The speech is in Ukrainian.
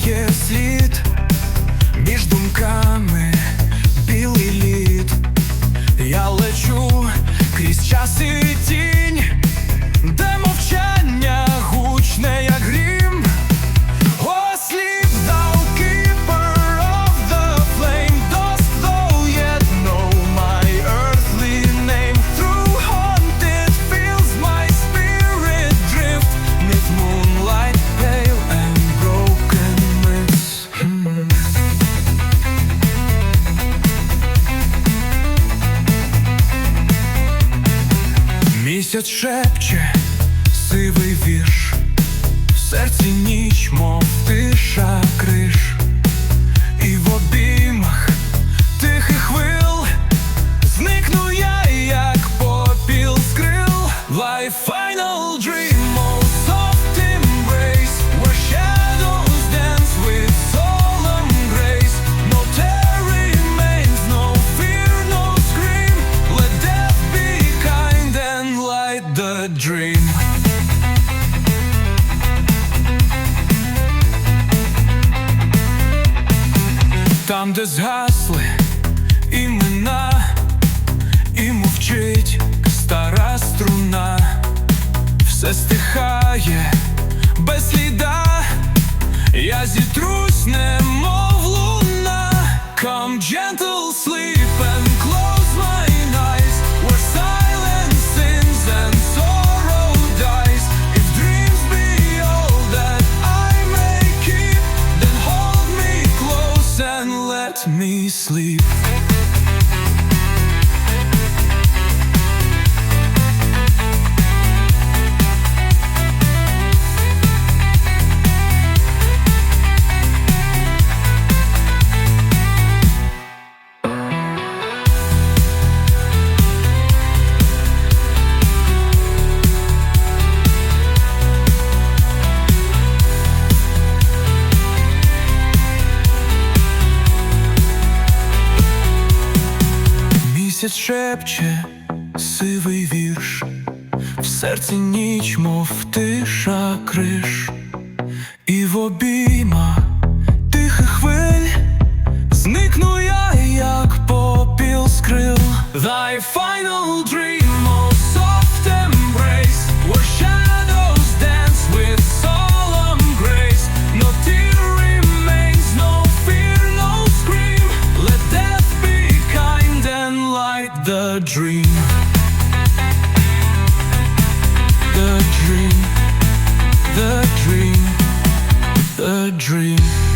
Залишає слід між думками білий ліс. Місяць шепче. там, де згасли імена. let me sleep. Місяць шепче сивий вірш, в серці ніч, мов тиша криш. dream. The dream. The dream. The dream.